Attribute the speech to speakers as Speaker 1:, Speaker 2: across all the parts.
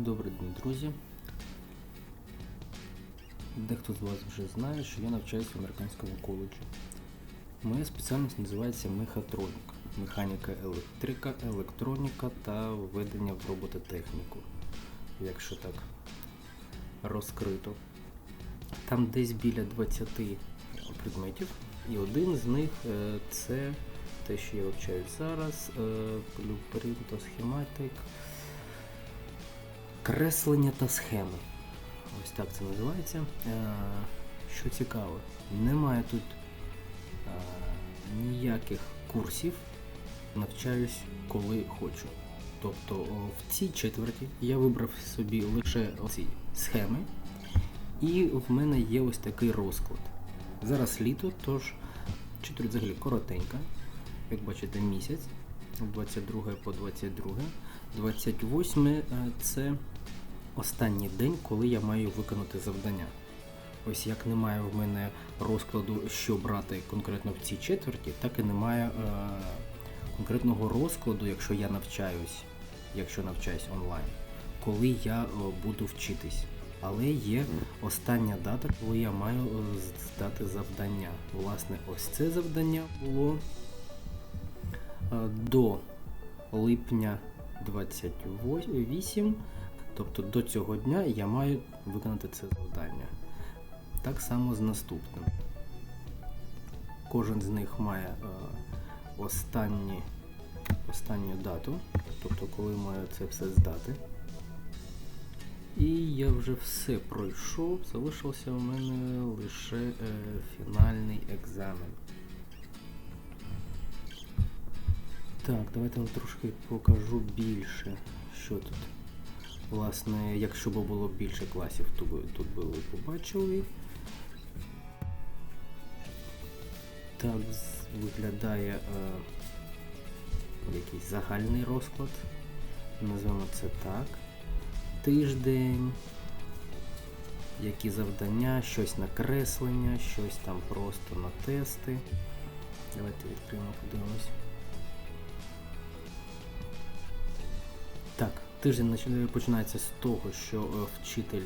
Speaker 1: Добрий день, друзі. Дехто з вас вже знає, що я навчаюся в американському коледжі. Моя спеціальність називається мехатроніка. Механіка електрика, електроніка та введення в робототехніку, якщо так розкрито. Там десь біля 20 предметів, і один з них е, це те, що я вивчаю зараз, е, Blueprint схематик, креслення та схеми. Ось так це називається. Е, Що цікаво, немає тут е, ніяких курсів, навчаюсь коли хочу. Тобто в цій четверті я вибрав собі лише ці схеми, і в мене є ось такий розклад. Зараз літо, тож четверть взагалі коротенька, як бачите, місяць, 22 по 22. 28 е, це останній день, коли я маю виконати завдання. Ось як немає в мене розкладу, що брати конкретно в цій четверті, так і немає е, конкретного розкладу, якщо я навчаюсь, якщо навчаюсь онлайн, коли я е, буду вчитись. Але є остання дата, коли я маю е, здати завдання. Власне, ось це завдання було до липня 28, тобто до цього дня я маю виконати це завдання. Так само з наступним. Кожен з них має е, останні, останню дату, тобто коли маю це все здати. І я вже все пройшов, залишився у мене лише е, фінальний екзамен. Так, давайте вам трошки покажу більше, що тут. Власне, якщо б було більше класів, то би тут би ви побачили. Так виглядає е, якийсь загальний розклад. Назвемо це так. Тиждень, які завдання, щось на креслення, щось там просто на тести. Давайте відкриємо, подивимось. Тиждень починається з того, що е, вчитель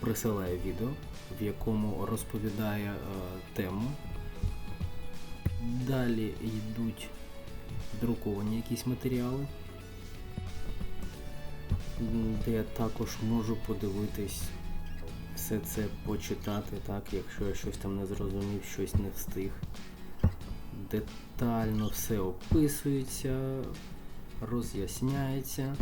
Speaker 1: присилає відео, в якому розповідає е, тему. Далі йдуть друковані якісь матеріали, де я також можу подивитись все це почитати, так, якщо я щось там не зрозумів, щось не встиг. Детально все описується, роз'ясняється.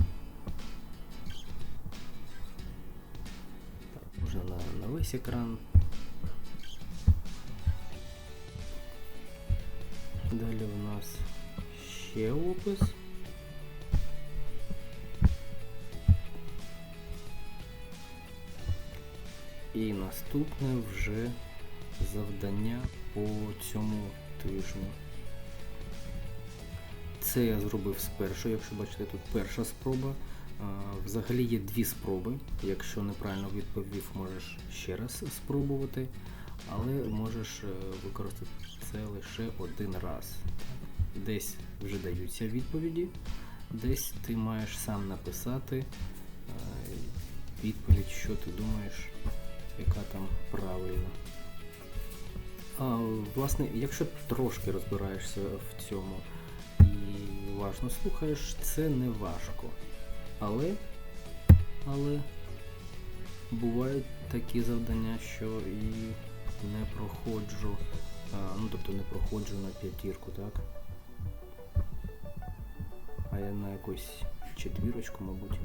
Speaker 1: Так, можна на, на весь екран. Далі у нас ще опис. І наступне вже завдання по цьому тижню. Це я зробив спершу, якщо бачите, тут перша спроба. Взагалі є дві спроби. Якщо неправильно відповів, можеш ще раз спробувати, але можеш е, використати це лише один раз. Десь вже даються відповіді, десь ти маєш сам написати е, відповідь, що ти думаєш, яка там правильна. А, власне, якщо трошки розбираєшся в цьому і уважно слухаєш, це не важко. Але, але бувають такі завдання, що і не проходжу, ну тобто не проходжу на п'ятірку, так? А я на якусь четвірочку, мабуть.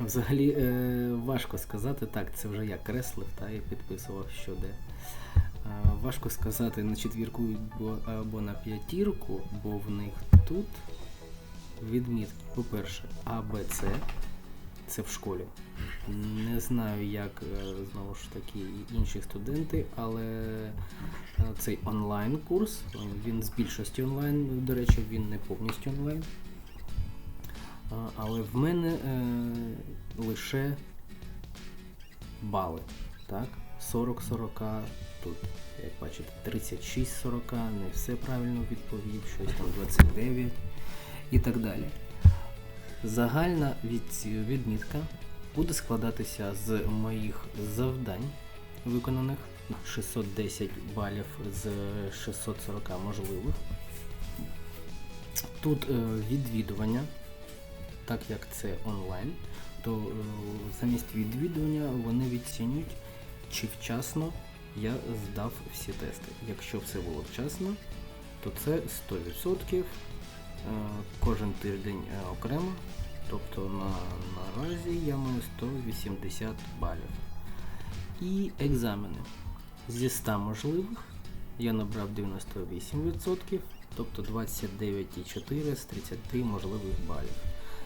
Speaker 1: Взагалі е, важко сказати, так, це вже я креслив та і підписував що де. Е, важко сказати на четвірку або, на п'ятірку, бо в них тут відмітки. По-перше, А, Б, С. Це в школі. Не знаю, як е, знову ж таки інші студенти, але е, цей онлайн-курс, він з більшості онлайн, до речі, він не повністю онлайн. Але в мене е, лише бали. Так? 40-40, тут, як бачите, 36-40, не все правильно відповів, щось там 29 і так далі. загальна відмітка буде складатися з моїх завдань виконаних 610 балів з 640 можливих. Тут е, відвідування, так як це онлайн, то е, замість відвідування вони відцінюють, чи вчасно я здав всі тести. Якщо все було вчасно, то це 100%. Е, Кожен тиждень е, окремо. Тобто на, наразі я маю 180 балів. І екзамени. Зі 100 можливих я набрав 98%, тобто 29,4 з 30 можливих балів.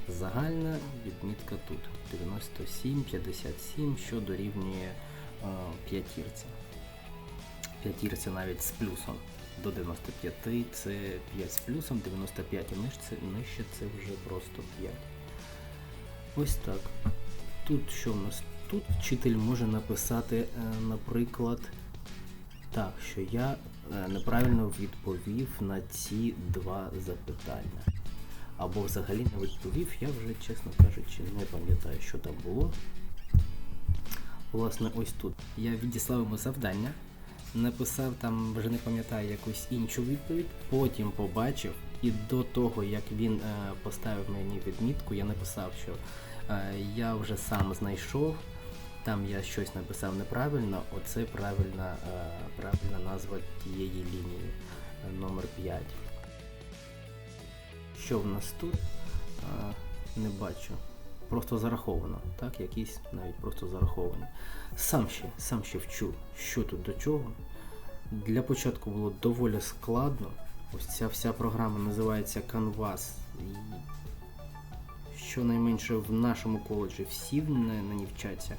Speaker 1: Загальна відмітка тут 97,57, що дорівнює е, п'ятірці. П'ятірці навіть з плюсом до 95 це 5 з плюсом, 95 і нижче, нижче це вже просто 5. Ось так. Тут що в нас? Тут вчитель може написати, е, наприклад, так, що я е, неправильно відповів на ці два запитання. Або взагалі не відповів, я вже, чесно кажучи, не пам'ятаю, що там було. Власне, ось тут. Я відіслав йому завдання, написав там, вже не пам'ятаю, якусь іншу відповідь, потім побачив, і до того, як він е, поставив мені відмітку, я написав, що е, я вже сам знайшов. Там я щось написав неправильно, оце правильна, е, правильна назва тієї лінії номер 5. Що в нас тут? Не бачу. Просто зараховано, так? Якісь навіть просто зараховані. Сам ще, сам ще вчу, що тут до чого. Для початку було доволі складно. Ось ця вся програма називається Canvas. Щонайменше в нашому коледжі всі не- ній вчаться.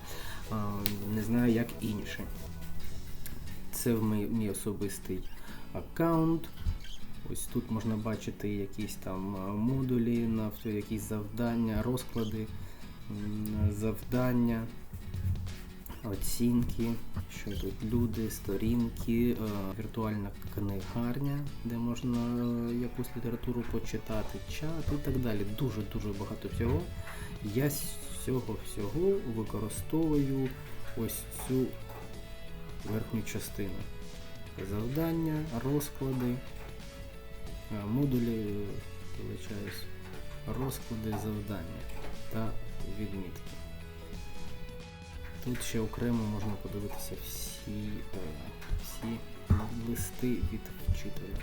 Speaker 1: Не знаю, як інші. Це мій, мій особистий аккаунт. Ось тут можна бачити якісь там модулі, якісь завдання, розклади, завдання, оцінки, що тут люди, сторінки, е, віртуальна книгарня, де можна е, якусь літературу почитати, чат і так далі. Дуже-дуже багато всього. Я з цього всього використовую ось цю верхню частину. Завдання, розклади, е, модулі, розклади завдання та відмітки. Тут ще окремо можна подивитися всі, е, всі листи від вчителя.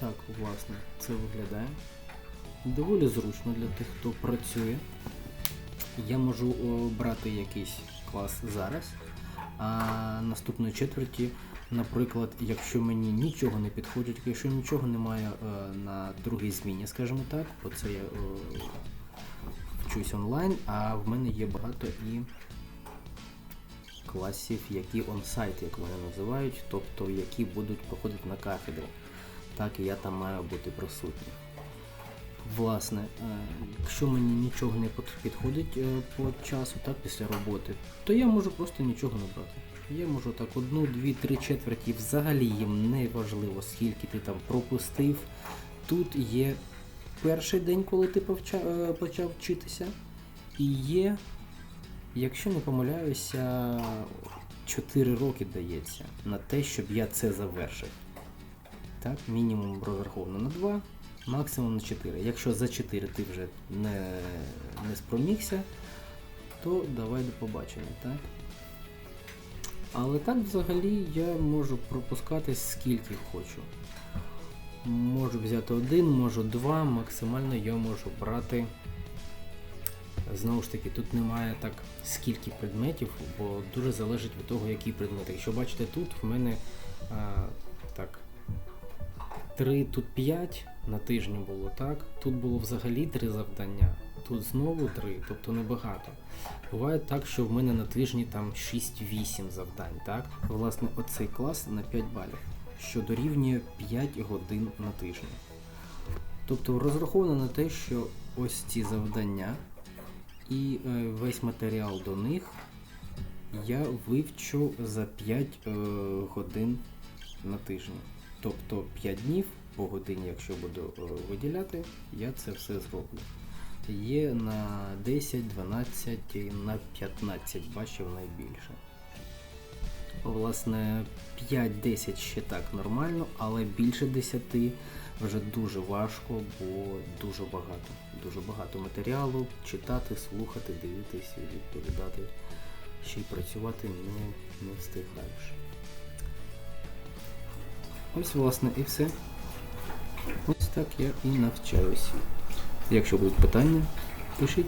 Speaker 1: Так, власне, це виглядає. Доволі зручно для тих, хто працює. Я можу брати якийсь клас зараз, а наступної четверті, наприклад, якщо мені нічого не підходить, якщо нічого немає е, на другій зміні, скажімо так, бо це я е, вчусь онлайн, а в мене є багато і класів, які онсайт, як вони називають, тобто які будуть проходити на кафедрі. Так, і я там маю бути присутній. Власне, е, якщо мені нічого не підходить по часу, так, після роботи, то я можу просто нічого не брати. Я можу так одну, дві, три четверті, взагалі їм не важливо, скільки ти там пропустив. Тут є перший день, коли ти повча- е, почав вчитися, і є, якщо не помиляюся, 4 роки дається на те, щоб я це завершив. Так, мінімум розраховано на 2, максимум на 4. Якщо за 4 ти вже не, не спромігся, то давай до побачення, так? Але так взагалі я можу пропускати скільки хочу. Можу взяти один, можу два, максимально я можу брати. Знову ж таки, тут немає так скільки предметів, бо дуже залежить від того, які предмети. Якщо бачите, тут в мене а, так 3, тут 5 на тижні було, так? Тут було взагалі 3 завдання, тут знову 3, тобто небагато. Буває так, що в мене на тижні там 6-8 завдань, так? Власне, оцей клас на 5 балів, що дорівнює 5 годин на тижні. Тобто розраховано на те, що ось ці завдання і е, весь матеріал до них я вивчу за 5 е, годин на тижні. Тобто 5 днів по годині, якщо буду е, виділяти, я це все зроблю. Є на 10, 12 і на 15 бачив найбільше. Власне, 5-10 ще так нормально, але більше 10 вже дуже важко, бо дуже багато. Дуже багато матеріалу читати, слухати, дивитися, відповідати. Ще й працювати не, не встигаєш. Ось, власне, і все. Ось так я і навчаюсь. Якщо будуть питання, пишіть.